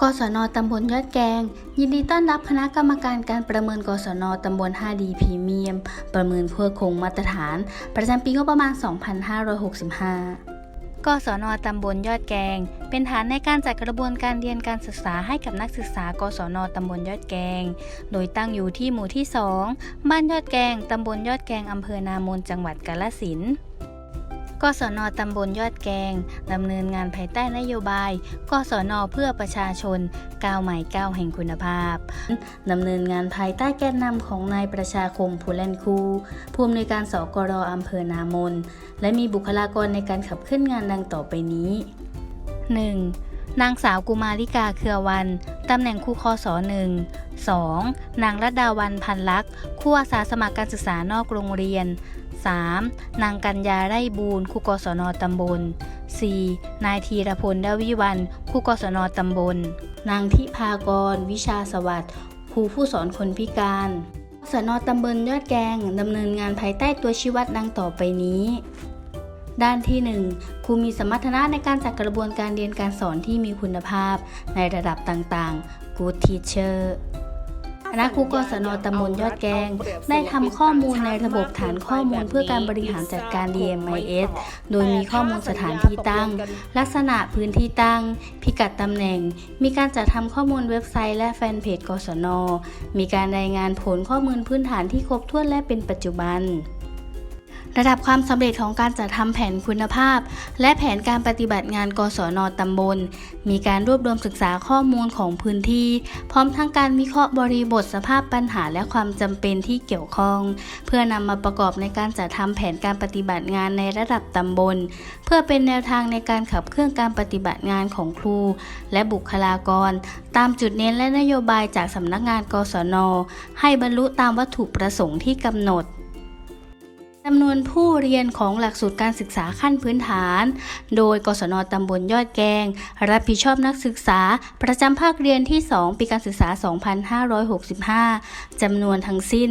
กศนตำบลยอดแกง ยินดีต้อนรับคณะกรรมการการประเมินกศนตำบล 5D พรีเมียม ประเมินเพื่อคงมาตรฐาน ประจำปีงบประมาณ 2565กศนตำบลยอดแกง เป็นฐานในการจัดกระบวนการเรียนการศึกษาให้กับนักศึกษากศนตำบลยอดแกง โดยตั้งอยู่ที่หมู่ที่ 2 บ้านยอดแกง ตำบลยอดแกงอำเภอนามนจังหวัดกาฬสินธุ์ กศนตำบลยอดแกงดำเนินงานภายใต้นโยบาย กศนเพื่อประชาชนก้าวใหม่ก้าวแห่งคุณภาพดำเนินงานภายใต้แกนนำของนายประชาคมภูแลนคูผู้อำนวยการสกรอำเภอนามน และมีบุคลากรในการขับเคลื่อนงานดังต่อไปนี้ 1. นางสาวกุมาริกาเครือวัน ตำแหน่งครูคศหนึ่ง 2. นางรัตดาวันพันลักษ์ครูอาสาสมัครการศึกษานอกโรงเรียน 3. นางกัญญาไร่บูรครูกศนตำบล 4. นายธีรพลดาวิวันครูกศนตำบล นางทิพากร วิชาสวัสดิ์ครูผู้สอนคนพิการกศนตำบลยอดแกงดำเนินงานภายใต้ตัวชี้วัดดังต่อไปนี้ ด้านที่ 1 ครูมีสมรรถนะในการจัดกระบวนการเรียนการสอนที่มีคุณภาพในระดับต่างๆ Good Teacher คณะครูกศนตำบลยอดแกง ได้ทำข้อมูลในระบบฐานข้อมูลเพื่อการบริหารจัดการ DMIS โดยมีข้อมูลสถานที่ตั้ง ลักษณะพื้นที่ตั้ง พิกัดตำแหน่ง มีการจัดทำข้อมูลเว็บไซต์และแฟนเพจกศน มีการรายงานผลข้อมูลพื้นฐานที่ครบถ้วนและเป็นปัจจุบัน ระดับความสำเร็จของการจัดทำแผนคุณภาพ และแผนการปฏิบัติงานกศนตำบล มีการรวบรวมศึกษาข้อมูลของพื้นที่ พร้อมทั้งการวิเคราะห์บริบทสภาพปัญหาและความจำเป็นที่เกี่ยวข้อง เพื่อนำมาประกอบในการจัดทำแผนการปฏิบัติงานในระดับตำบล เพื่อเป็นแนวทางในการขับเคลื่อนการปฏิบัติงานของครู และบุคลากร ตามจุดเน้นและนโยบายจากสำนักงานกศนให้บรรลุตามวัตถุประสงค์ที่กำหนดำนวนผู้เรียนของหลักสูตรการศึกษาขั้นพื้นฐาน โดยกศนตำบลยอดแกง รับผิดชอบนักศึกษา ประจำภาคเรียนที่ 2 ปีการศึกษา 2565 จำนวนทั้งสิ้น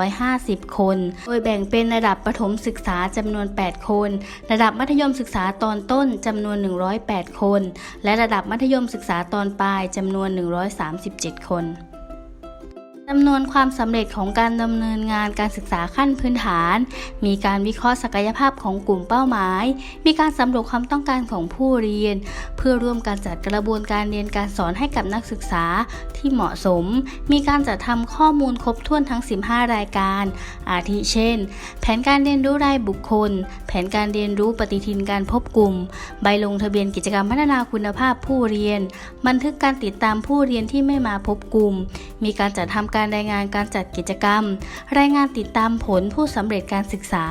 250 คน โดยแบ่งเป็นระดับประถมศึกษาจำนวน 8 คน ระดับมัธยมศึกษาตอนต้นจำนวน 108 คน และระดับมัธยมศึกษาตอนปลายจำนวน 137 คน จำนวนความสำเร็จของการดำเนินงานการศึกษาขั้นพื้นฐาน มีการวิเคราะห์ศักยภาพของกลุ่มเป้าหมาย มีการสำรวจความต้องการของผู้เรียน เพื่อร่วมการจัดกระบวนการเรียนการสอนให้กับนักศึกษาที่เหมาะสม มีการจัดทำข้อมูลครบถ้วนทั้ง 15 รายการ อาทิเช่น แผนการเรียนรู้รายบุคคล แผนการเรียนรู้ปฏิทินการพบกลุ่ม ใบลงทะเบียนกิจกรรมพัฒนาคุณภาพผู้เรียน บันทึกการติดตามผู้เรียนที่ไม่มาพบกลุ่ม มีการจัดทำการรายงานการจัดกิจกรรม รายงานติดตามผลผู้สำเร็จการศึกษา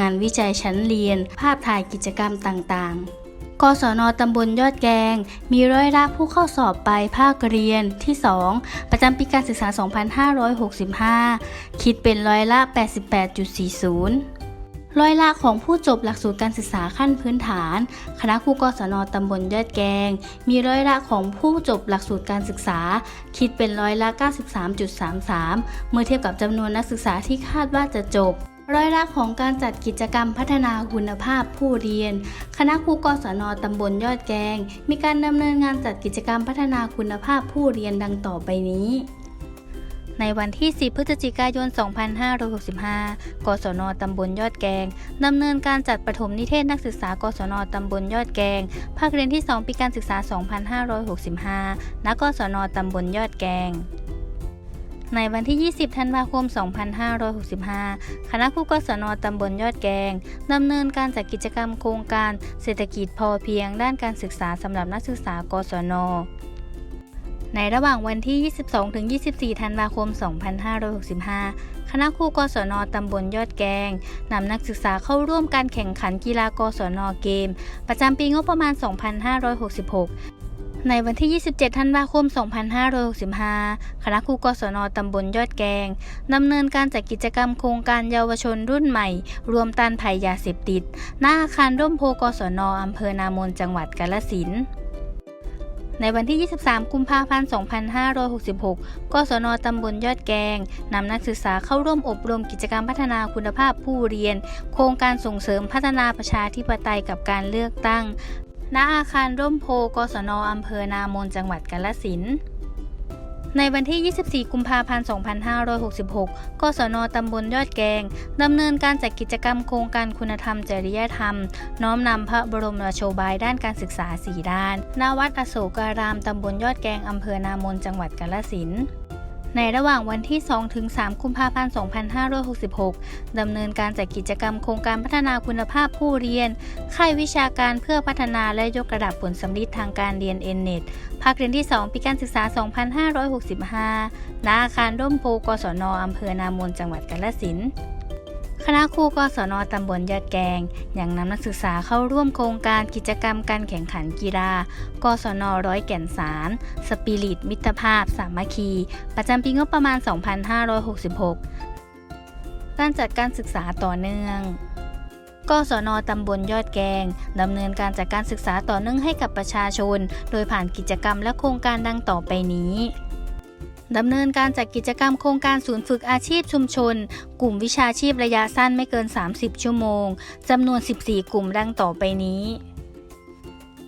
งานวิจัยชั้นเรียน ภาพถ่ายกิจกรรมต่างๆกศนตำบลยอดแกง มีร้อยละผู้เข้าสอบไปภาคเรียนที่ 2 ประจำปีการศึกษา 2565 คิดเป็นร้อยละ 88.40 ร้อยละของผู้จบหลักสูตรการศึกษาขั้นพื้นฐาน คณะครูกศนตำบลยอดแกง มีร้อยละของผู้จบหลักสูตรการศึกษา คิดเป็นร้อยละ 93.33 เมื่อเทียบกับจำนวนนักศึกษาที่คาดว่าจะจบ ร้อยละของการจัดกิจกรรมพัฒนาคุณภาพผู้เรียน คณะครูกศนตำบลยอดแกง มีการดำเนินงานจัดกิจกรรมพัฒนาคุณภาพผู้เรียนดังต่อไปนี้ ในวันที่ 10 พฤศจิกายน 2565 กศน ตำบลยอดแกง ดำเนินการจัดประถมนิเทศนักศึกษา กศน ตำบลยอดแกง ภาคเรียนที่ 2 ปีการศึกษา 2565 ณ กศน ตำบลยอดแกงในวันที่ 20 ธันวาคม 2565 คณะครูกศนตำบลยอดแกง ดำเนินการจัดกิจกรรมโครงการเศรษฐกิจพอเพียงด้านการศึกษาสำหรับนักศึกษากศน ในระหว่างวันที่ 22-24 ธันวาคม 2565 คณะครูกศนตำบลยอดแกงนำนักศึกษาเข้าร่วมการแข่งขันกีฬากศนเกม ประจำปีงบประมาณ 2566ในวันที่ 27 ธันวาคม 2565 คณะครูกศนตำบลยอดแกงดำเนินการจัดกิจกรรมโครงการเยาวชนรุ่นใหม่ รวมต้านภัยยาเสพติด หน้าอาคารร่มโพกศนอำเภอนามนจังหวัดกาฬสินธุ์ ในวันที่ 23 กุมภาพันธ์ 2566 กศนตำบลยอดแกงนำนักศึกษาเข้าร่วมอบรมกิจกรรมพัฒนาคุณภาพผู้เรียน โครงการส่งเสริมพัฒนาประชาธิปไตยกับการเลือกตั้ง ณ อาคารร่มโพ กศนอำเภอนามน จังหวัดกาฬสินธุ์ ในวันที่ 24 กุมภาพันธ์ 2566 กศนตำบลยอดแกง ดำเนินการจัดกิจกรรมโครงการคุณธรรมจริยธรรม น้อมนำพระบรมราโชบายด้านการศึกษาสีด้านณวัดอโศการาม ตำบลยอดแกง อำเภอนามน จังหวัดกาฬสินธุ์ ในระหว่างวันที่2ถึง3กุมภาพันธ์ 2566 ดำเนินการจัดกิจกรรมโครงการพัฒนาคุณภาพผู้เรียน ค่ายวิชาการเพื่อพัฒนาและยกระดับผลสำลิดทางการเรียนเอ็นเน็ตภาคเรียนที่ 2 ปีการศึกษา 2565 ณ อาคารร่มโพกศนอำเภอนามนจังหวัดกาฬสินธุ์ คณะครูกศนตำบลยอดแกงยังนำนักศึกษาเข้าร่วมโครงการกิจกรรมการแข่งขันกีฬากศนร้อยแก่นสารสปิริต มิตรภาพ สามัคคี ประจำปีงบประมาณ 2566 การจัดการศึกษาต่อเนื่องกศนตำบลยอดแกงดำเนินการจัดการศึกษาต่อเนื่องให้กับประชาชน โดยผ่านกิจกรรมและโครงการดังต่อไปนี้ ดำเนินการจัดกิจกรรมโครงการศูนย์ฝึกอาชีพชุมชน กลุ่มวิชาชีพระยะสั้นไม่เกิน 30 ชั่วโมงจำนวน 14 กลุ่มดังต่อไปนี้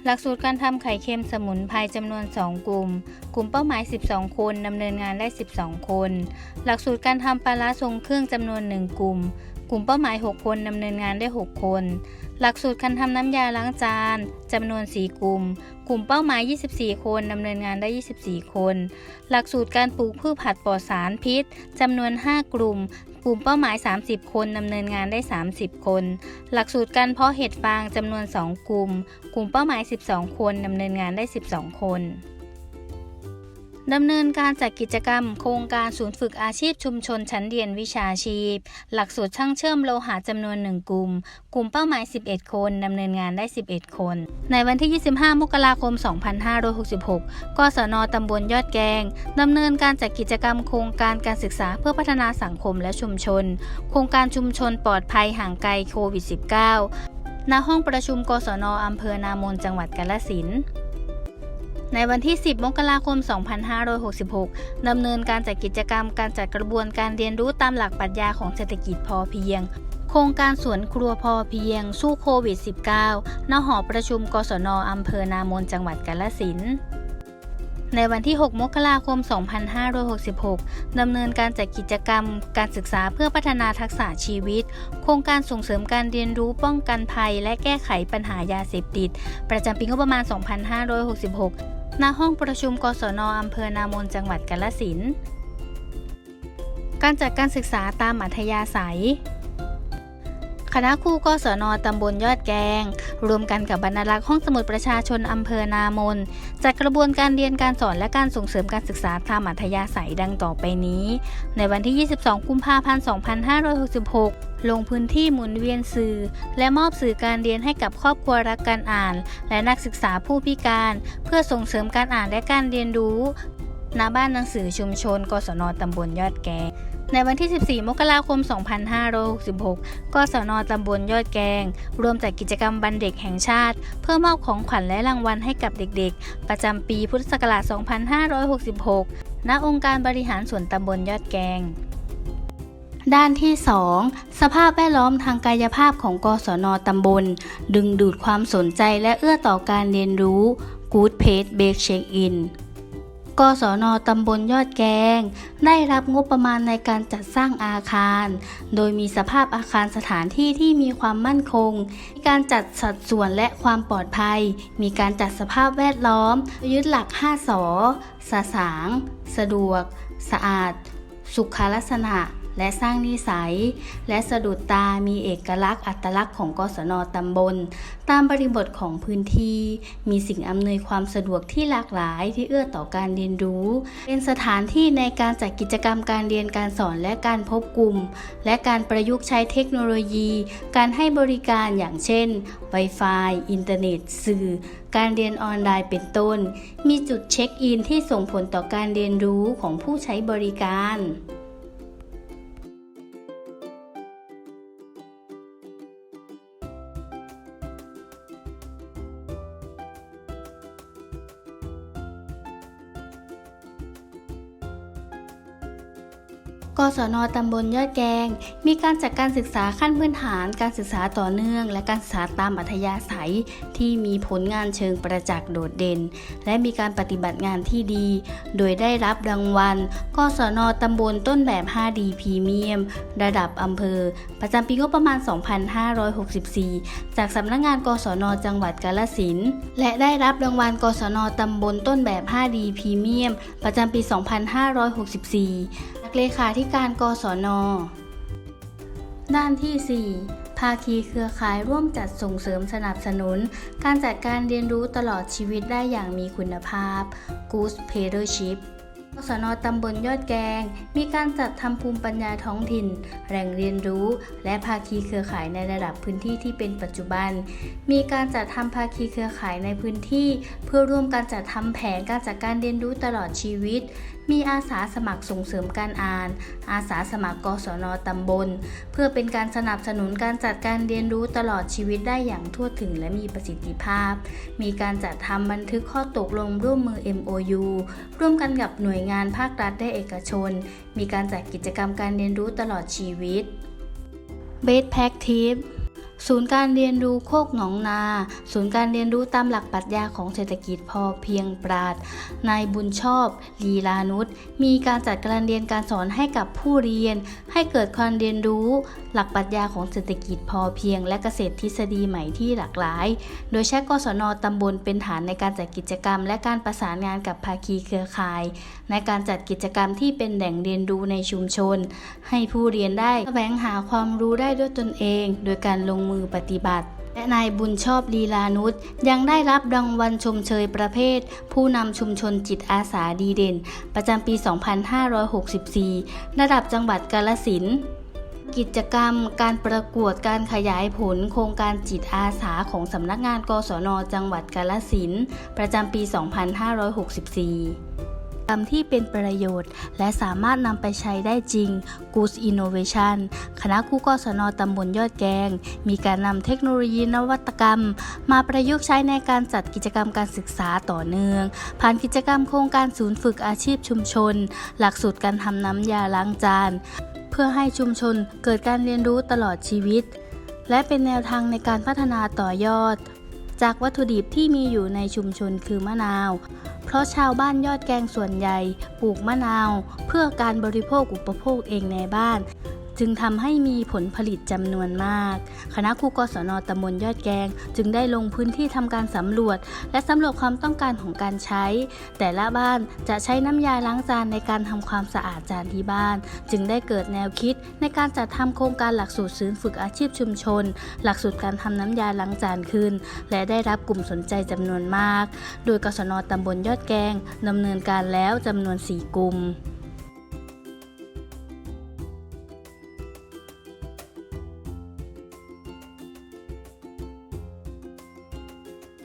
หลักสูตรการทำไข่เค็มสมุนไพรจำนวน 2 กลุ่ม กลุ่มเป้าหมาย 12 คนดำเนินงานได้ 12 คน หลักสูตรการทำปลาร้าทรงเครื่องจำนวน 1 กลุ่ม กลุ่มเป้าหมาย 6 คนดำเนินงานได้ 6 คน หลักสูตรการทำน้ำยาล้างจานจำนวน 4 กลุ่ม กลุ่มเป้าหมาย 24 คนดำเนินงานได้ 24 คน หลักสูตรการปลูกพืชผัดปลอดสารพิษจำนวน 5 กลุ่ม กลุ่มเป้าหมาย 30 คนดำเนินงานได้ 30 คน หลักสูตรการเพาะเห็ดฟางจำนวน 2 กลุ่ม กลุ่มเป้าหมาย 12 คนดำเนินงานได้ 12 คน ดำเนินการจัดกิจกรรม โครงการศูนย์ฝึกอาชีพชุมชนชั้นเรียนวิชาชีพ หลักสูตรช่างเชื่อมโลหะจำนวน1กลุ่ม กลุ่มเป้าหมาย 11 คนดำเนินงานได้ 11 คน ในวันที่ 25 มกราคม 2566 กศนตำบลยอดแกงดำเนินการจัดกิจกรรม โครงการการศึกษาเพื่อพัฒนาสังคมและชุมชน โครงการชุมชนปลอดภัยห่างไกลโควิด -19 ณห้องประชุมกศนอำเภอนามนจังหวัดกาฬสินธุ์ ในวันที่ 10 มกราคม 2566 ดำเนินการจัดกิจกรรมการจัดกระบวนการเรียนรู้ตามหลักปรัชญาของเศรษฐกิจพอเพียง โครงการสวนครัวพอเพียง สู้โควิด -19 ณหอประชุม กศนอำเภอนามนจังหวัดกาฬสินธุ์ในวันที่ 6 มกราคม 2566 ดำเนินการจัดกิจกรรม การศึกษาเพื่อพัฒนาทักษะชีวิต โครงการส่งเสริมการเรียนรู้ป้องกันภัย และแก้ไขปัญหายาเสพติด ประจำปีงบประมาณ 2566 ณห้องประชุมกศนอำเภอนามนจังหวัดกาฬสินการจัดการศึกษาตามอัธยาศัย คณะครูกศนตำบลยอดแกง รวมกันกับบรรลักษ์ห้องสมุดประชาชนอำเภอนามนจัดกระบวนการเรียนการสอนและการส่งเสริมการศึกษาตามอัธยาศัยดังต่อไปนี้ ในวันที่ 22 กุมภาพันธ์ 2566 ลงพื้นที่หมุนเวียนสื่อ และมอบสื่อการเรียนให้กับครอบครัวรักการอ่าน และนักศึกษาผู้พิการ เพื่อส่งเสริมการอ่านและการเรียนรู้ณบ้านหนังสือชุมชน กศนตำบลยอดแกงในวันที่ 14 มกราคม 2566กศนตำบลยอดแกง รวมจัดกิจกรรมวันเด็กแห่งชาติ เพื่อมอบของขวัญและรางวัลให้กับเด็กๆ ประจำปีพุทธศักราช 2566 ณ องค์การบริหารส่วนตำบลยอดแกง ด้านที่ 2 สภาพแวดล้อมทางกายภาพของกศนตำบล ดึงดูดความสนใจและเอื้อต่อการเรียนรู้ Good Page Bake Check In กศนตำบลยอดแกง ได้รับงบประมาณในการจัดสร้างอาคาร โดยมีสภาพอาคารสถานที่ที่มีความมั่นคงมีการจัดสัดส่วนและความปลอดภัย มีการจัดสภาพแวดล้อม ยึดหลัก 5สอสะสาง สะดวก สะอาด สุขลักษณะ และสร้างนิสัย และสะดุดตามีเอกลักษณ์อัตลักษณ์ของกศนตำบล ตามบริบทของพื้นที่ มีสิ่งอำนวยความสะดวกที่หลากหลายที่เอื้อต่อการเรียนรู้ เป็นสถานที่ในการจัดกิจกรรมการเรียนการสอนและการพบกลุ่ม และการประยุกต์ใช้เทคโนโลยี การให้บริการอย่างเช่น Wi-Fi อินเทอร์เน็ต สื่อ การเรียนออนไลน์เป็นต้น มีจุดเช็คอินที่ส่งผลต่อการเรียนรู้ของผู้ใช้บริการ กศนตำบลยอดแกง มีการจัดการศึกษาขั้นพื้นฐาน การศึกษาต่อเนื่อง และการศึกษาตามอัธยาศัย ที่มีผลงานเชิงประจักษ์โดดเด่น และมีการปฏิบัติงานที่ดี โดยได้รับรางวัลกศนตำบลต้นแบบ 5D พรีเมียม ระดับอำเภอ ประจำปีงบประมาณ 2564 จากสำนักงานกศนจังหวัดกาฬสินธุ์และได้รับรางวัลกศนตำบลต้นแบบ 5D พรีเมียม ประจำปี 2564 เลขาธิการกศน ด้านที่ 4 ภาคีเครือข่ายร่วมจัดส่งเสริมสนับสนุน การจัดการเรียนรู้ตลอดชีวิตได้อย่างมีคุณภาพ Good Leadership กศนตำบลยอดแกง มีการจัดทำภูมิปัญญาท้องถิ่น แหล่งเรียนรู้ และภาคีเครือข่ายในระดับพื้นที่ที่เป็นปัจจุบัน มีการจัดทำภาคีเครือข่ายในพื้นที่ เพื่อร่วมการจัดทำแผนการจัดการเรียนรู้ตลอดชีวิต มีอาสาสมัครส่งเสริมการอ่าน อาสาสมัครกศนตำบล เพื่อเป็นการสนับสนุนการจัดการเรียนรู้ตลอดชีวิตได้อย่างทั่วถึงและมีประสิทธิภาพ มีการจัดทำบันทึกข้อตกลงร่วมมือ MOU ร่วมกันกับหน่วยงานภาครัฐและเอกชน มีการจัดกิจกรรมการเรียนรู้ตลอดชีวิต Best Practice ศูนย์การเรียนรู้โคกหนองนา ศูนย์การเรียนรู้ตามหลักปรัชญาของเศรษฐกิจพอเพียงปราด นายบุญชอบ ลีลานุชมีการจัดการเรียนการสอนให้กับผู้เรียน ให้เกิดการเรียนรู้ หลักปรัชญาของเศรษฐกิจพอเพียง และเกษตรทฤษฎีใหม่ที่หลากหลาย โดยใช้กศนตำบลเป็นฐานในการจัดกิจกรรม และการประสานงานกับภาคีเครือข่าย ในการจัดกิจกรรมที่เป็นแหล่งเรียนรู้ในชุมชน ให้ผู้เรียนได้แสวงหาความรู้ได้ด้วยตนเอง โดยการลงมือปฏิบัติ และนายบุญชอบลีลานุชยังได้รับรางวัลชมเชยประเภท ผู้นำชุมชนจิตอาสาดีเด่น ประจำปี 2564 ระดับจังหวัดกาฬสินกิจกรรมการประกวดการขยายผลโครงการจิตอาสาของสำนักงานกศนจังหวัดกาฬสินประจำปี 2564 กรรมที่เป็นประโยชน์ และสามารถนำไปใช้ได้จริง Good Innovation คณะครูกศนตำบลยอดแกง มีการนำเทคโนโลยีนวัตกรรม มาประยุกต์ใช้ในการจัดกิจกรรมการศึกษาต่อเนื่อง ผ่านกิจกรรมโครงการศูนย์ฝึกอาชีพชุมชน หลักสูตรการทำน้ำยาล้างจาน เพื่อให้ชุมชนเกิดการเรียนรู้ตลอดชีวิต และเป็นแนวทางในการพัฒนาต่อยอด จากวัตถุดิบที่มีอยู่ในชุมชนคือมะนาว เพราะชาวบ้านยอดแกงส่วนใหญ่ปลูกมะนาว เพื่อการบริโภคอุปโภคเองในบ้าน จึงทำให้มีผลผลิตจำนวนมาก คณะครูกศนตำบลยอดแกง จึงได้ลงพื้นที่ทำการสำรวจ และสำรวจความต้องการของการใช้ แต่ละบ้านจะใช้น้ำยาล้างจานในการทำความสะอาดจานที่บ้าน จึงได้เกิดแนวคิดในการจัดทำโครงการหลักสูตรศูนย์ฝึกอาชีพชุมชน หลักสูตรการทำน้ำยาล้างจานขึ้น และได้รับกลุ่มสนใจจำนวนมาก โดยกศนตำบลยอดแกงดำเนินการแล้วจำนวน 4 กลุ่ม